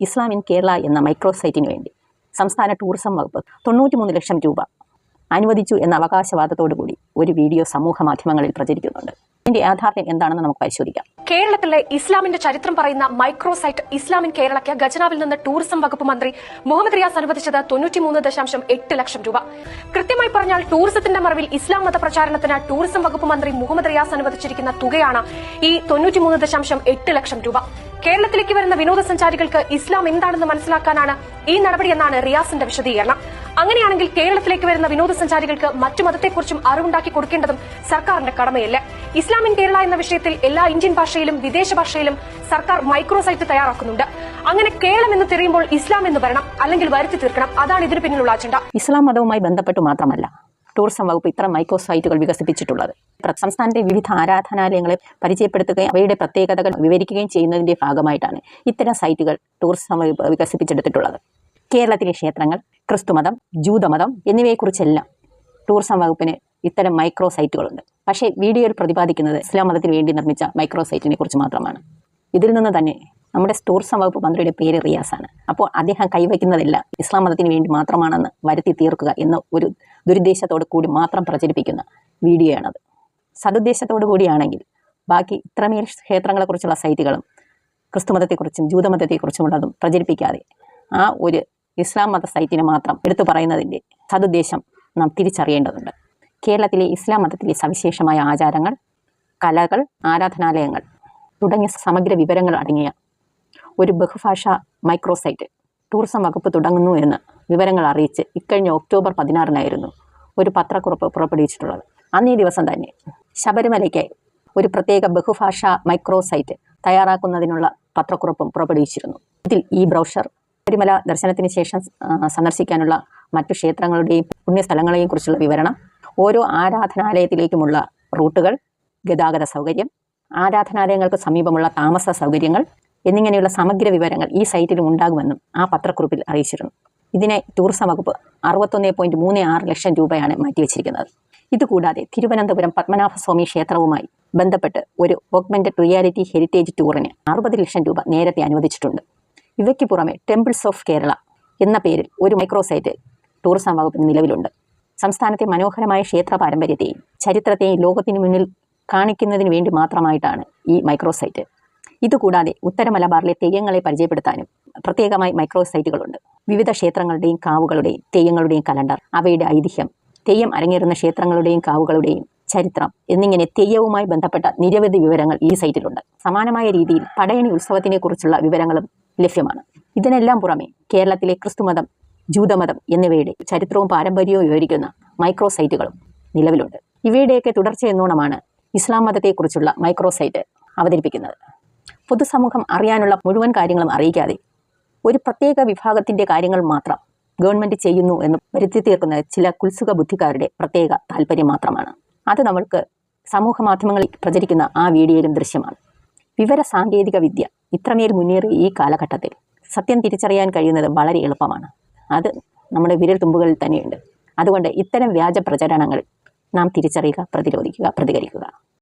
ഇസ്ലാം in Kerala എന്ന മൈക്രോസൈറ്റിന് വേണ്ടി സംസ്ഥാന ടൂറിസം വകുപ്പ് തൊണ്ണൂറ്റിമൂന്ന് ലക്ഷം രൂപ അനുവദിച്ചു എന്ന അവകാശവാദത്തോടുകൂടി ഒരു വീഡിയോ സമൂഹ മാധ്യമങ്ങളിൽ പ്രചരിക്കുന്നുണ്ട്. ഇതിന്റെ യാഥാർത്ഥ്യം എന്താണെന്ന് നമുക്ക് പരിശോധിക്കാം. കേരളത്തിലെ ഇസ്ലാമിന്റെ ചരിത്രം പറയുന്ന മൈക്രോസൈറ്റ് ഇസ്ലാമിൻ കേരളയ്ക്ക് ഖജനാവിൽ നിന്ന് ടൂറിസം വകുപ്പ് മന്ത്രി മുഹമ്മദ് റിയാസ് അനുവദിച്ചത് തൊണ്ണൂറ്റിമൂന്ന് ദശാംശം എട്ട് ലക്ഷം രൂപ. കൃത്യമായി പറഞ്ഞാൽ ടൂറിസത്തിന്റെ മറവിൽ ഇസ്ലാം മത പ്രചാരണത്തിന് ടൂറിസം വകുപ്പ് മന്ത്രി മുഹമ്മദ് റിയാസ് അനുവദിച്ചിരിക്കുന്ന തുകയാണ് ഈ തൊണ്ണൂറ്റിമൂന്ന് ദശാംശം എട്ട് ലക്ഷം രൂപ. കേരളത്തിലേക്ക് വരുന്ന വിനോദസഞ്ചാരികൾക്ക് ഇസ്ലാം എന്താണെന്ന് മനസ്സിലാക്കാനാണ് ഈ നടപടിയെന്നാണ് റിയാസിന്റെ വിശദീകരണം. അങ്ങനെയാണെങ്കിൽ കേരളത്തിലേക്ക് വരുന്ന വിനോദസഞ്ചാരികൾക്ക് മറ്റു മതത്തെക്കുറിച്ചും അറിവുണ്ടാക്കി കൊടുക്കേണ്ടതും സർക്കാരിന്റെ കടമയല്ലേ? ഇസ്ലാമിൻ കേരള എന്ന വിഷയത്തിൽ എല്ലാ ഇന്ത്യൻ ഭാഷയിലും വിദേശ ഭാഷയിലും സർക്കാർ മൈക്രോസൈറ്റ് തയ്യാറാക്കുന്നുണ്ട്. അങ്ങനെ കേരളം എന്ന് തിരിയുമ്പോൾ ഇസ്ലാം എന്ന് വരണം അല്ലെങ്കിൽ വരുത്തി തീർക്കണം അതാണ് ഇതിന് പിന്നിലുള്ള അജണ്ട. ഇസ്ലാം മതവുമായി ബന്ധപ്പെട്ട് മാത്രമല്ല ടൂറിസം വകുപ്പ് ഇത്തരം മൈക്രോ സൈറ്റുകൾ വികസിപ്പിച്ചിട്ടുള്ളത് സംസ്ഥാനത്തെ വിവിധ ആരാധനാലയങ്ങളെ പരിചയപ്പെടുത്തുകയും അവയുടെ പ്രത്യേകതകൾ വിവരിക്കുകയും ചെയ്യുന്നതിന്റെ ഭാഗമായിട്ടാണ് ഇത്തരം സൈറ്റുകൾ ടൂറിസം വകുപ്പ് വികസിപ്പിച്ചെടുത്തിട്ടുള്ളത്. കേരളത്തിലെ ക്ഷേത്രങ്ങൾ ക്രിസ്തുമതം ജൂതമതം എന്നിവയെക്കുറിച്ചെല്ലാം ടൂറിസം വകുപ്പിന് ഇത്തരം മൈക്രോ സൈറ്റുകളുണ്ട് പക്ഷേ വീഡിയോയിൽ പ്രതിപാദിക്കുന്നത് ഇസ്ലാം മതത്തിന് വേണ്ടി നിർമ്മിച്ച മൈക്രോസൈറ്റിനെ കുറിച്ച് മാത്രമാണ്. ഇതിൽ നിന്ന് തന്നെ നമ്മുടെ ടൂറിസം വകുപ്പ് മന്ത്രിയുടെ പേര് റിയാസാണ്. അപ്പോൾ അദ്ദേഹം കൈവയ്ക്കുന്നതല്ല ഇസ്ലാം മതത്തിന് വേണ്ടി മാത്രമാണെന്ന് വരുത്തി തീർക്കുക എന്ന ഒരു ദുരുദ്ദേശത്തോടു കൂടി മാത്രം പ്രചരിപ്പിക്കുന്ന വീഡിയോയാണത്. സതുദ്ദേശത്തോടു കൂടിയാണെങ്കിൽ ബാക്കി ഇത്രമേൽ ക്ഷേത്രങ്ങളെക്കുറിച്ചുള്ള സൈറ്റുകളും ക്രിസ്തുമതത്തെക്കുറിച്ചും ജൂതമതത്തെക്കുറിച്ചുമുള്ളതും പ്രചരിപ്പിക്കാതെ ആ ഒരു ഇസ്ലാം മത സൈറ്റിനെ മാത്രം എടുത്തു പറയുന്നതിന്റെ സതുദ്ദേശം നാം തിരിച്ചറിയേണ്ടതുണ്ട്. കേരളത്തിലെ ഇസ്ലാം മതത്തിലെ സവിശേഷമായ ആചാരങ്ങൾ കലകൾ ആരാധനാലയങ്ങൾ തുടങ്ങിയ സമഗ്ര വിവരങ്ങൾ അടങ്ങിയ ഒരു ബഹുഭാഷ മൈക്രോസൈറ്റ് ടൂറിസം വകുപ്പ് തുടങ്ങുന്നു എന്ന് വിവരങ്ങൾ അറിയിച്ച് ഇക്കഴിഞ്ഞ ഒക്ടോബർ പതിനാറിനായിരുന്നു ഒരു പത്രക്കുറിപ്പ് പുറപ്പെടുവിച്ചിട്ടുള്ളത്. അന്നേ ദിവസം തന്നെ ശബരിമലയ്ക്ക് ഒരു പ്രത്യേക ബഹുഭാഷ മൈക്രോസൈറ്റ് തയ്യാറാക്കുന്നതിനുള്ള പത്രക്കുറിപ്പും പുറപ്പെടുവിച്ചിരുന്നു. ഇതിൽ ഈ ബ്രൗഷർ ശബരിമല ദർശനത്തിന് ശേഷം സന്ദർശിക്കാനുള്ള മറ്റു ക്ഷേത്രങ്ങളുടെയും പുണ്യസ്ഥലങ്ങളെയും കുറിച്ചുള്ള വിവരണം ഓരോ ആരാധനാലയത്തിലേക്കുമുള്ള റൂട്ടുകൾ ഗതാഗത സൗകര്യം ആരാധനാലയങ്ങൾക്ക് സമീപമുള്ള താമസ സൗകര്യങ്ങൾ എന്നിങ്ങനെയുള്ള സമഗ്ര വിവരങ്ങൾ ഈ സൈറ്റിലും ഉണ്ടാകുമെന്നും ആ പത്രക്കുറിപ്പിൽ അറിയിച്ചിരുന്നു. ഇതിനെ ടൂറിസം വകുപ്പ് അറുപത്തൊന്ന് പോയിന്റ് മൂന്ന് ആറ് ലക്ഷം രൂപയാണ് മാറ്റിവെച്ചിരിക്കുന്നത്. ഇതുകൂടാതെ തിരുവനന്തപുരം പത്മനാഭസ്വാമി ക്ഷേത്രവുമായി ബന്ധപ്പെട്ട് ഒരു ഓഗ്മെന്റഡ് റിയാലിറ്റി ഹെറിറ്റേജ് ടൂറിന് അറുപത് ലക്ഷം രൂപ നേരത്തെ അനുവദിച്ചിട്ടുണ്ട്. ഇവയ്ക്ക് പുറമെ ടെമ്പിൾസ് ഓഫ് കേരള എന്ന പേരിൽ ഒരു മൈക്രോസൈറ്റ് ടൂറിസം വകുപ്പിന് നിലവിലുണ്ട്. സംസ്ഥാനത്തെ മനോഹരമായ ക്ഷേത്ര പാരമ്പര്യത്തെയും ചരിത്രത്തെയും ലോകത്തിന് മുന്നിൽ കാണിക്കുന്നതിന് വേണ്ടി മാത്രമായിട്ടാണ് ഈ മൈക്രോസൈറ്റ്. ഇതുകൂടാതെ ഉത്തര മലബാറിലെ തെയ്യങ്ങളെ പരിചയപ്പെടുത്താനും പ്രത്യേകമായി മൈക്രോസൈറ്റുകളുണ്ട്. വിവിധ ക്ഷേത്രങ്ങളുടെയും കാവുകളുടെയും തെയ്യങ്ങളുടെയും കലണ്ടർ അവയുടെ ഐതിഹ്യം തെയ്യം അരങ്ങേറുന്ന ക്ഷേത്രങ്ങളുടെയും കാവുകളുടെയും ചരിത്രം എന്നിങ്ങനെ തെയ്യവുമായി ബന്ധപ്പെട്ട നിരവധി വിവരങ്ങൾ ഈ സൈറ്റിലുണ്ട്. സമാനമായ രീതിയിൽ പടയണി ഉത്സവത്തിനെ കുറിച്ചുള്ള വിവരങ്ങളും ലഭ്യമാണ്. ഇതിനെല്ലാം പുറമെ കേരളത്തിലെ ക്രിസ്തുമതം ജൂതമതം എന്നിവയുടെ ചരിത്രവും പാരമ്പര്യവും വിവരിക്കുന്ന മൈക്രോ സൈറ്റുകളും നിലവിലുണ്ട്. ഇവയുടെയൊക്കെ തുടർച്ചയെന്നോണമാണ് ഇസ്ലാം മതത്തെക്കുറിച്ചുള്ള മൈക്രോ സൈറ്റ് അവതരിപ്പിക്കുന്നത്. പൊതുസമൂഹം അറിയാനുള്ള മുഴുവൻ കാര്യങ്ങളും അറിയിക്കാതെ ഒരു പ്രത്യേക വിഭാഗത്തിന്റെ കാര്യങ്ങൾ മാത്രം ഗവൺമെന്റ് ചെയ്യുന്നു എന്ന് വരുത്തി തീർക്കുന്ന ചില കുത്സുക ബുദ്ധിക്കാരുടെ പ്രത്യേക താല്പര്യം മാത്രമാണ്. അത് നമ്മൾക്ക് സമൂഹ മാധ്യമങ്ങളിൽ പ്രചരിക്കുന്ന ആ വീഡിയോയിലും ദൃശ്യമാണ്. വിവര സാങ്കേതിക വിദ്യ ഇത്രമേൽ മുന്നേറിയ ഈ കാലഘട്ടത്തിൽ സത്യം തിരിച്ചറിയാൻ കഴിയുന്നത് വളരെ എളുപ്പമാണ്. അത് നമ്മുടെ വിരൽ തുമ്പുകളിൽ തന്നെയുണ്ട്. അതുകൊണ്ട് ഇത്തരം വ്യാജ പ്രചരണങ്ങൾ നാം തിരിച്ചറിയുക പ്രതിരോധിക്കുക പ്രതികരിക്കുക.